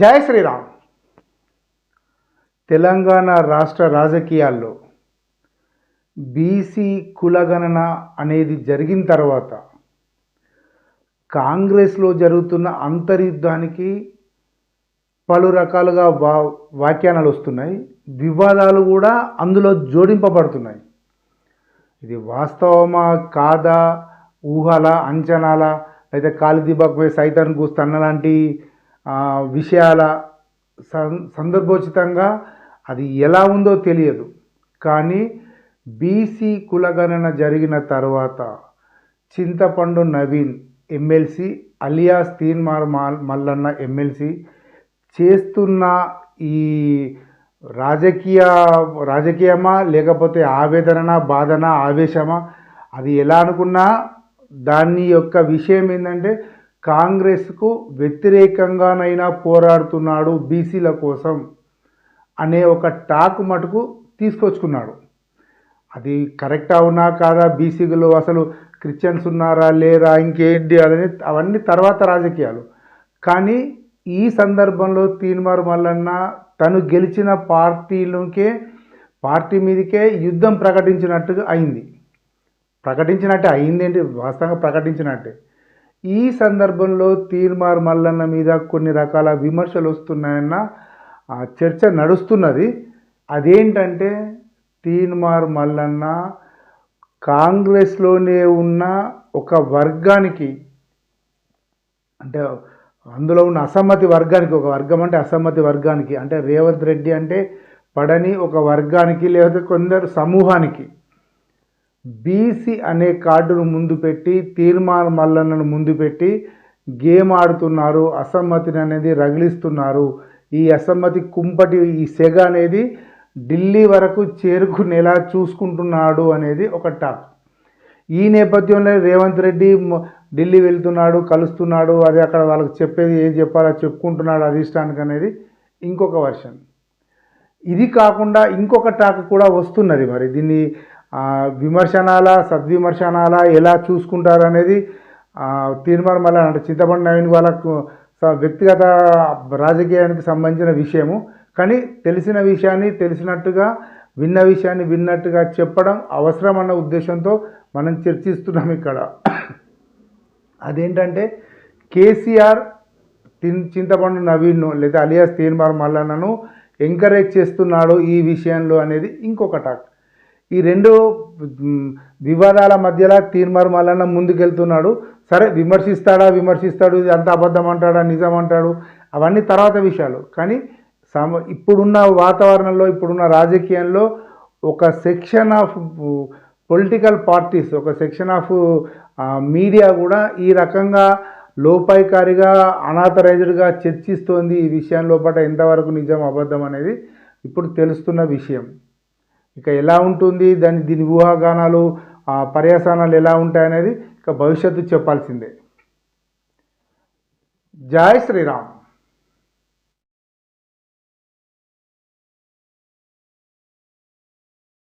జై శ్రీరామ్. తెలంగాణ రాష్ట్ర రాజకీయాల్లో బీసీ కులగణన అనేది జరిగిన తర్వాత కాంగ్రెస్లో జరుగుతున్న అంతర్యుద్ధానికి పలు రకాలుగా వా వ్యాఖ్యానాలు వస్తున్నాయి. వివాదాలు కూడా అందులో జోడింపబడుతున్నాయి. ఇది వాస్తవమా కాదా ఊహల అంచనాల అయితే కాలిదిబ్బకు సైతాన్ కూస్తన్న లాంటి విషయాల సం- సందర్భోచితంగా అది ఎలా ఉందో తెలియదు. కానీ బీసీ కులగణన జరిగిన తర్వాత Chintapandu Naveen MLC alias Teenmar Mallanna MLC చేస్తున్న ఈ రాజకీయ రాజకీయమా లేకపోతే ఆవేదన బాధన ఆవేశమా అది ఎలా అనుకున్నా దాని యొక్క విషయం ఏంటంటే కాంగ్రెస్కు వ్యతిరేకంగానైనా పోరాడుతున్నాడు బీసీల కోసం అనే ఒక టాక్ మటుకు తీసుకొచ్చుకున్నాడు. అది కరెక్ట్ అవునా కాదా? బీసీలో అసలు క్రిస్టియన్స్ ఉన్నారా? లేరా? ఇంకేంటి? అదని అవన్నీ తర్వాత రాజకీయాలు. కానీ ఈ సందర్భంలో తీన్మార్ మల్లన్న తను గెలిచిన పార్టీలోకే పార్టీ మీదకే యుద్ధం ప్రకటించినట్టుగా అయింది. ప్రకటించినట్టే అయిందేంటి? వాస్తవంగా ప్రకటించినట్టే. ఈ సందర్భంలో తీర్మార్ మల్లన్న మీద కొన్ని రకాల విమర్శలు వస్తున్నాయన్న ఆ చర్చ నడుస్తున్నది. అదేంటంటే తీన్మార్ మల్లన్న కాంగ్రెస్లోనే ఉన్న ఒక వర్గానికి అంటే అందులో ఉన్న అసమ్మతి వర్గానికి ఒక వర్గం అంటే అసమ్మతి వర్గానికి అంటే రేవంత్ రెడ్డి అంటే పడని ఒక వర్గానికి లేకపోతే కొందరు సమూహానికి బీసీ అనే కార్డును ముందు పెట్టి తీర్మాన మల్లన్నను ముందు పెట్టి గేమ్ ఆడుతున్నారు అసమ్మతిని అనేది రగిలిస్తున్నారు. ఈ అసమ్మతి కుంపటి ఈ సెగ అనేది ఢిల్లీ వరకు చేరుకునేలా చూసుకుంటున్నాడు అనేది ఒక టాక్. ఈ నేపథ్యంలో రేవంత్ రెడ్డి ఢిల్లీ వెళ్తున్నాడు కలుస్తున్నాడు అది అక్కడ వాళ్ళకి చెప్పేది ఏం చెప్పాలో చెప్పుకుంటున్నాడు అధిష్టానికి అనేది ఇంకొక వర్షన్. ఇది కాకుండా ఇంకొక టాక్ కూడా వస్తున్నది మరి. దీన్ని విమర్శనాల సద్విమర్శనాల ఎలా చూసుకుంటారు అనేది తీర్మానం మళ్ళీ అంటే చింతపండు నవీన్ వాళ్ళకు స- వ్యక్తిగత రాజకీయానికి సంబంధించిన విషయము. కానీ తెలిసిన విషయాన్ని తెలిసినట్టుగా విన్న విషయాన్ని విన్నట్టుగా చెప్పడం అవసరం అన్న ఉద్దేశంతో మనం చర్చిస్తున్నాం ఇక్కడ. అదేంటంటే కేసీఆర్ తిన్ చింతపండు నవీన్ను లేదా అలియాస్ తీర్మార్ మల్లన్నను ఎంకరేజ్ చేస్తున్నాడు ఈ విషయంలో అనేది ఇంకొక టాక్. ఈ రెండు వివాదాల మధ్యలో తీర్మార్ మల్లన్న ముందుకెళ్తున్నాడు. సరే విమర్శిస్తాడా విమర్శిస్తాడు ఇది అంత అబద్ధం అంటాడా నిజం అంటాడు అవన్నీ తర్వాత విషయాలు. కానీ సమ ఇప్పుడున్న వాతావరణంలో ఇప్పుడున్న రాజకీయంలో ఒక సెక్షన్ ఆఫ్ పొలిటికల్ పార్టీస్ ఒక సెక్షన్ ఆఫ్ మీడియా కూడా ఈ రకంగా లోపాయికారిగా అనాథరైజ్డ్గా చర్చిస్తోంది ఈ విషయం లోపల ఎంతవరకు నిజం అబద్ధం అనేది ఇప్పుడు తెలుస్తున్న విషయం. ఇక ఎలా ఉంటుంది దాని దీని ఊహాగానాలు పర్యాసనాలు పర్యాసానాలు ఎలా ఉంటాయనేది ఇక భవిష్యత్తు చెప్పాల్సిందే. జై శ్రీరామ్.